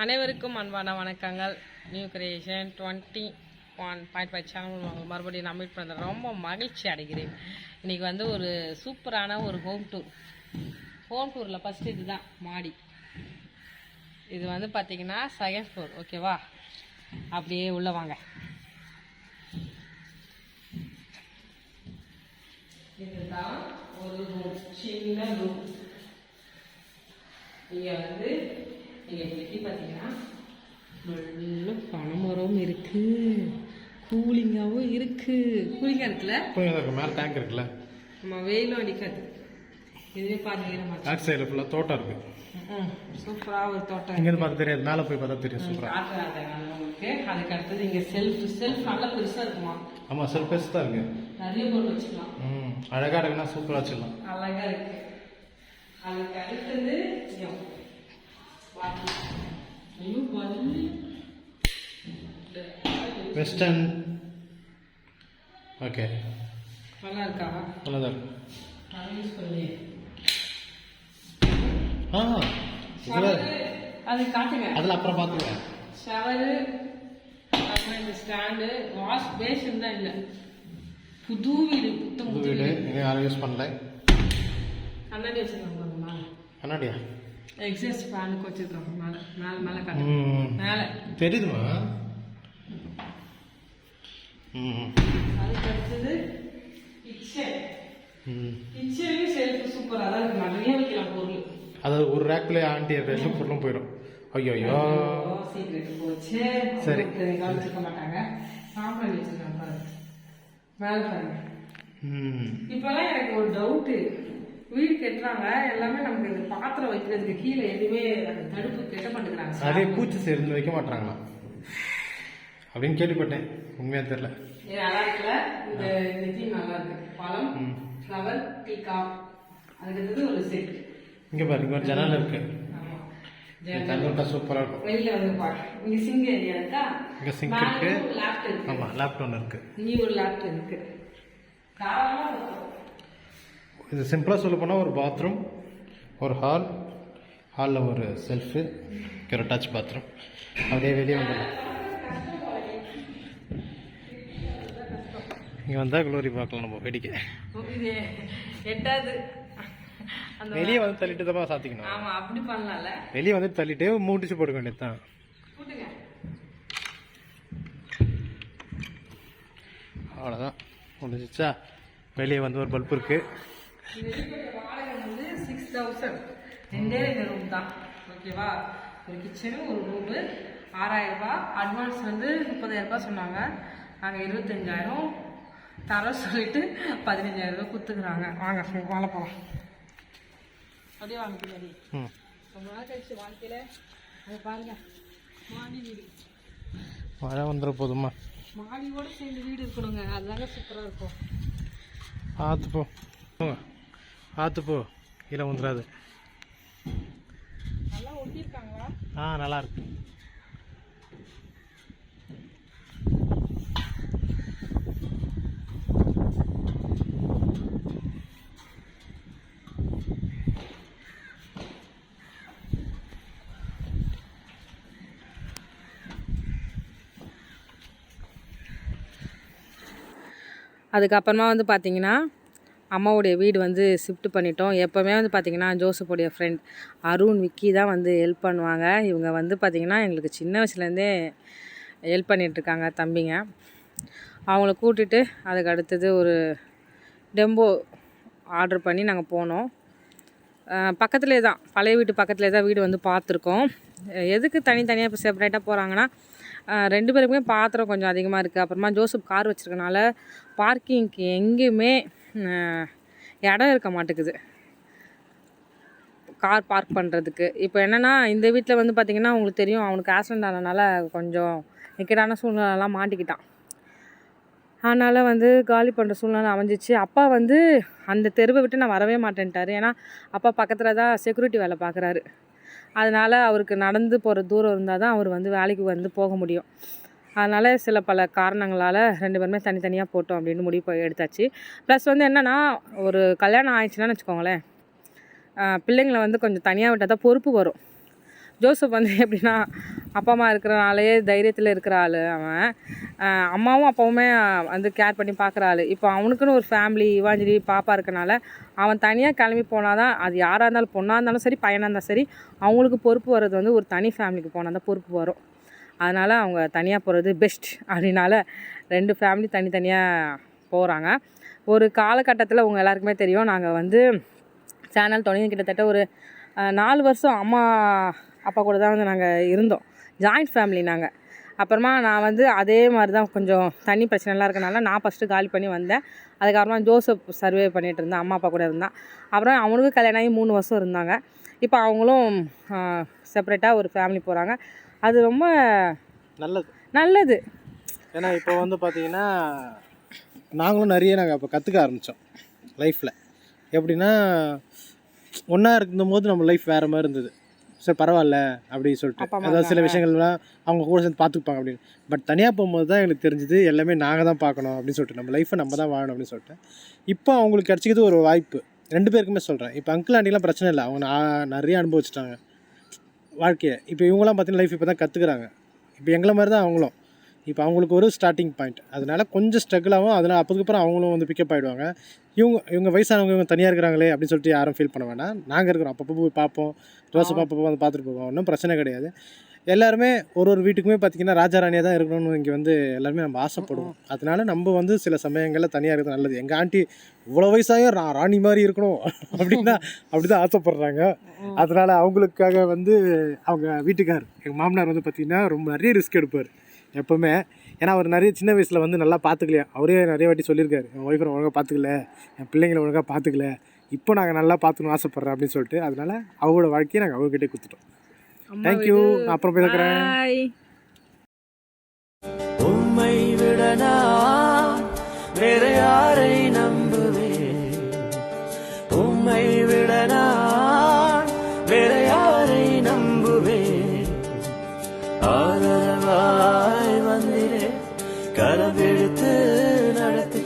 அனைவருக்கும் அன்பான வணக்கங்கள். New creation twenty one point five channel உங்களை மறுபடியும் நான் மீட் பண்ணுறேன் ரொம்ப மகிழ்ச்சி அடைகிறேன். இன்றைக்கி வந்து ஒரு சூப்பரான ஒரு ஹோம் டூர் ஹோம் டூரில் ஃபஸ்ட்டு இதுதான் மாடி. இது வந்து பார்த்திங்கன்னா செகண்ட் ஃப்ளோர் ஓகேவா அப்படியே உள்ளே வாங்க. இதுதான் ஒரு ரூம் சின்ன ரூம் இங்கே வந்து இங்கே வெட்டி பார்த்தீங்கன்னா நல்ல பனைமரம் இருக்கு. கூலிங்காகவும் இருக்கு. கூலிங்காக இருக்குல்ல? மேலே டேங்க் இருக்குல்ல? நம்ம வெயிலும் அடிக்காது. இதுவே பாருங்க நம்ம பேக் சைடில் ஃபுல்லாக தோட்டம் இருக்கு. சூப்பராக ஒரு தோட்டம் இங்கேருந்து பார்த்தா தெரியாது. மேலே போய் பார்த்தா தெரியும். சூப்பராக உங்களுக்கு. அதுக்கு அடுத்தது இங்கே செல்ஃப் செல்ஃப் நல்லா பெருசாக இருக்குமா? ஆமாம் சில பெருசு தான் இருக்கு. நிறைய பொருள் வச்சுக்கலாம். ம் அழகாக இருக்குன்னா சூப்பராக வச்சிடலாம் அழகா இருக்கு. அதுக்கு அடுத்தது இங்க வாங்க. ஐயோ, பல்லு. வெஸ்டர்ன் ஓகே நல்லா இருக்கா. நல்லா பண்ணி ஆ அது காட்டுங்க. அதில் அப்புறம் பார்த்துக்கிறேன் ஷவரு அப்புறம் இந்த ஸ்டாண்டு வாஷ் பேஷன் தான் இல்லை புது வீடு புத்தம் புது வீடு. யாரும் யூஸ் பண்ணல. கண்ணாடி வச்சிருக்காங்க கண்ணாடியா? எக்ஸாஸ்ட் ஃபேனுக்கு வச்சிருக்காங்க மேலே மேலே மேலே காட்டு ம் மேலே தெரியுதுமா ம் அதுக்கு அடுத்தது கிச்சன் கிச்சன்லேயும் செல்ஃபு சூப்பராக தான் இருக்கு நிறைய வைக்கலாம் பொருள் அதாவது ஒரு ரேக்லேயே ஆண்டி ரெண்டு பொருளும் போயிடும் ஐயோ ஐயோ சீக்கிரட் போச்சு சரி. கவனிச்சிருக்க மாட்டாங்க சாம்பிராணி வச்சிருக்காங்க பாருங்க மேலே பாருங்க ம் இப்பெல்லாம் எனக்கு ஒரு டவுட்டு வீடு கட்டுறாங்க எல்லாமே நமக்கு இந்த பாத்திரம் வைக்கிறதுக்கு கீழே எதுவுமே அந்த தடுப்பு கெட்ட மாட்டேங்கிறாங்க அதே பூச்சி சேர்ந்து வைக்க மாட்டாங்களா அப்படின்னு கேள்விப்பட்டேன். உண்மையா தெரியல. இது நல்லா இருக்குல்ல? இந்த தீம் நல்லா இருக்கு. பழம். ஃப்ளவர் டீ காப் அதுக்கு ஒரு செட் இங்க பாரு இங்க ஒரு ஜன்னல் இருக்கு. விட்டா சூப்பரா இருக்கும். வெளியில வந்து பாரு. இங்க சிங்க் ஏரியா இருக்கா? இங்க மேல இருக்கு. ஒரு லேப்ட் இருக்கு. ஆமா லேப்டாப் ஒன்று இருக்கு. இங்க ஒரு லேப்ட் இருக்கு. தாராளமா. இது சிம்பிளா சொல்ல போனா ஒரு பாத்ரூம் ஒரு ஹால் ஹாலில் ஒரு செல்ஃபு ஒரு டச் பாத்ரூம் அப்படியே வெளியே வந்துடலாம் இங்கே வந்தால் க்ளோரி பார்க்கலாம் நம்ம வெடிக்க. எட்டாவது. வெளியே வந்து தள்ளிட்டு தான் சாத்திக்கணும். ஆமா அப்படி பண்ணலாம்ல. வெளியே வந்து தள்ளிட்டு மூடிச்சு போட வேண்டியது தான். அவ்வளோதான் முடிஞ்சிச்சா? வெளியே வந்து ஒரு பல்ப் இருக்கு. இந்த வீட்டோட வாடகை வந்து சிக்ஸ் தௌசண்ட் ரெண்டே ரெண்டு ரூம் தான். ஓகேவா ஒரு கிச்சனு ஒரு ரூமு ஆறாயிரம் ரூபாய். அட்வான்ஸ் வந்து முப்பதாயிரம் ரூபாய் சொன்னாங்க. நாங்கள் இருபத்தஞ்சாயிரம். தர சொல்லிட்டு பதினஞ்சாயிரம் ரூபாய் கொடுத்துக்குறாங்க. வாங்க வாழ போகலாம் அப்படியே வாங்க பின்னாடி. ரொம்ப நாள் கழிச்சு வாழ்க்கையில். அதை பாருங்க. மாடி வீடு. மழை வந்துட போதுமா? மாடியோட சேர்ந்து வீடு இருக்கணுங்க. அதுதாங்க சூப்பராக இருக்கும். ஆற்று போ போங்க ஆற்று போ கீழே வந்துடாது ஆ நல்லா இருக்கு. அதுக்கப்புறமா வந்து பார்த்தீங்கன்னா அம்மாவுடைய வீடு வந்து ஷிஃப்ட் பண்ணிட்டோம். எப்போவுமே வந்து பார்த்திங்கன்னா ஜோசப்புடைய ஃப்ரெண்ட் அருண் விக்கி தான் வந்து ஹெல்ப் பண்ணுவாங்க. இவங்க வந்து பார்த்திங்கன்னா எங்களுக்கு சின்ன வயசுலேருந்தே ஹெல்ப் பண்ணிகிட்ருக்காங்க தம்பிங்க. அவங்கள கூட்டிகிட்டு அதுக்கு அடுத்தது ஒரு டெம்போ ஆர்டர் பண்ணி நாங்கள் போனோம். பக்கத்துலேயே தான் பழைய வீட்டு பக்கத்துலேயே தான் வீடு வந்து பார்த்துருக்கோம் எதுக்கு தனித்தனியாக இப்போ செப்பரேட்டாக போகிறாங்கன்னா ரெண்டு பேருக்குமே பாத்திரம் கொஞ்சம் அதிகமாக இருக்குது அப்புறமா ஜோசப் கார் வச்சுருக்கனால பார்க்கிங்க்கு எங்கேயுமே இடம் இருக்க மாட்டேங்குது. கார் பார்க் பண்ணுறதுக்கு இப்போ என்னென்னா இந்த வீட்டில் வந்து பார்த்திங்கன்னா உங்களுக்கு தெரியும் அவனுக்கு ஆக்சிடென்ட் ஆனதுனால கொஞ்சம் நிக்கடான சூழ்நிலைலாம் மாட்டிக்கிட்டான். அதனால் வந்து காலி பண்ணுற சூழ்நிலை அமைஞ்சிச்சு. அப்பா வந்து அந்த தெருவை விட்டு நான் வரவே மாட்டேன்ட்டார். ஏன்னா அப்பா பக்கத்தில் தான் செக்யூரிட்டி வேலை பார்க்குறாரு அதனால் அவருக்கு நடந்து போகிற தூரம் இருந்தால் தான் அவர் வந்து வேலைக்கு வந்து போக முடியும். அதனால் சில பல காரணங்களால் ரெண்டு பேருமே தனித்தனியாக போட்டோம் அப்படின்னு முடிவு எடுத்தாச்சு. ப்ளஸ் வந்து என்னென்னா ஒரு கல்யாணம் ஆயிடுச்சுன்னா வச்சுக்கோங்களேன் பிள்ளைங்களை வந்து கொஞ்சம் தனியாக விட்டால் தான் பொறுப்பு வரும். ஜோசப் வந்து எப்படின்னா அப்பா அம்மா இருக்கிறனாலேயே தைரியத்தில் இருக்கிற ஆள் அவன். அம்மாவும் அப்பாவுமே வந்து கேர் பண்ணி பார்க்குற ஆள். இப்போ அவனுக்குன்னு ஒரு ஃபேமிலி இவாஞ்சலி பாப்பா இருக்கனால அவன் தனியாக கிளம்பி போனால் தான் அது யாராக இருந்தாலும் பொண்ணாக இருந்தாலும் சரி பையனாக இருந்தாலும் சரி அவங்களுக்கு பொறுப்பு வர்றது வந்து ஒரு தனி ஃபேமிலிக்கு போனால் தான் பொறுப்பு வரும். அதனால் அவங்க தனியாக போகிறது பெஸ்ட் அப்படின்னால ரெண்டு ஃபேமிலி தனித்தனியாக போகிறாங்க ஒரு காலகட்டத்தில் உங்கள் எல்லாருக்குமே தெரியும் நாங்கள் வந்து சேனல் தொடங்கி கிட்டத்தட்ட ஒரு நாலு வருஷம் அம்மா அப்பா கூட தான் வந்து நாங்கள் இருந்தோம். ஜாயிண்ட் ஃபேமிலி நாங்கள் அப்புறமா நான் வந்து அதே மாதிரி தான் கொஞ்சம் தண்ணி பிரச்சனைலாம் இருக்கனால நான் ஃபஸ்ட்டு காலி பண்ணி வந்தேன். அதுக்கப்புறமா ஜோசப் சர்வே பண்ணிகிட்டு இருந்தேன். அம்மா அப்பா கூட இருந்தான். அப்புறம் அவனுக்கு கல்யாணம் ஆகி மூணு வருஷம் இருந்தாங்க. இப்போ அவங்களும் செப்பரேட்டாக ஒரு ஃபேமிலி போகிறாங்க அது ரொம்ப நல்லது. நல்லது. ஏன்னா இப்போ வந்து பார்த்தீங்கன்னா நாங்களும் நிறைய நாங்கள் அப்போ கற்றுக்க ஆரம்பித்தோம் லைஃப்பில் எப்படின்னா ஒன்றா இருக்கும்போது நம்ம லைஃப் வேறு மாதிரி இருந்தது. சரி பரவாயில்ல அப்படின்னு சொல்லிட்டு. அதாவது சில விஷயங்கள்லாம் அவங்க கூட சேர்ந்து பார்த்துப்பாங்க அப்படின்னு. பட் தனியாக போகும்போது தான் எங்களுக்கு தெரிஞ்சுது எல்லாமே நாங்கள் தான் பார்க்கணும் அப்படின்னு சொல்லிட்டு. நம்ம லைஃப்பை நம்ம தான் வாழணும் அப்படின்னு சொல்லிட்டு. இப்போ அவங்களுக்கு கிடச்சிக்கிது ஒரு வாய்ப்பு. ரெண்டு பேருக்குமே சொல்கிறேன் இப்போ அங்கிள் ஆண்டிலாம் பிரச்சனை இல்லை. அவங்க நிறைய அனுபவிச்சிட்டாங்க. வாழ்க்கையை. இப்போ இவங்களாம் பார்த்தீங்கன்னா லைஃப் இப்போ தான் கற்றுக்குறாங்க இப்போ எங்களை மாதிரி தான் அவங்களும். இப்போ அவங்களுக்கு ஒரு ஸ்டார்டிங் பாயிண்ட் அதனால கொஞ்சம் ஸ்ட்ரகிள் ஆகும் அதனால் அப்போதுக்கப்புறம் அவங்களும் வந்து பிக்கப் ஆகிடுவாங்க இவங்க இவங்க வயசானவங்க இவங்க தனியாக இருக்கிறாங்களே அப்படின்னு சொல்லிட்டு யாரும் ஃபீல் பண்ண வேண்டாம் நாங்கள் இருக்கிறோம். அப்பப்போ போய் பார்ப்போம். ஜோசப் அப்பப்போ வந்து பார்த்துட்டு போவோம். ஒன்றும் பிரச்சனை கிடையாது. எல்லாருமே ஒரு ஒரு வீட்டுக்குமே பார்த்தீங்கன்னா ராஜா ராணியாக தான் இருக்கணும்னு இங்கே வந்து எல்லாருமே நம்ம ஆசைப்படுவோம். அதனால நம்ம வந்து சில சமயங்களில் தனியாக இருக்கிறது நல்லது. எங்கள் ஆண்டி இவ்வளோ வயசாயும் ரா ராணி மாதிரி இருக்கணும். அப்படின்னா அப்படி தான் ஆசைப்படுறாங்க அதனால அவங்களுக்காக வந்து அவங்க வீட்டுக்கார் எங்கள் மாமனார் வந்து பார்த்திங்கன்னா ரொம்ப நிறைய ரிஸ்க் எடுப்பார். எப்போவுமே. ஏன்னா அவர் நிறைய சின்ன வயசில் வந்து நல்லா பார்த்துக்கலையா அவரே நிறைய வாட்டி சொல்லியிருக்காரு. என் ஒய்ஃபை ஒழுங்காக பார்த்துக்கல என் பிள்ளைங்களை ஒழுங்காக பார்த்துக்கல இப்போ நாங்கள் நல்லா பார்த்துக்கணும் ஆசைப்பட்றேன் அப்படின்னு சொல்லிட்டு அதனால அவரோட வாழ்க்கையை நாங்கள் அவர்கிட்டே கொடுத்துட்டோம். தேங்க்யூ நான் அப்புறம் போய் உம்மை விட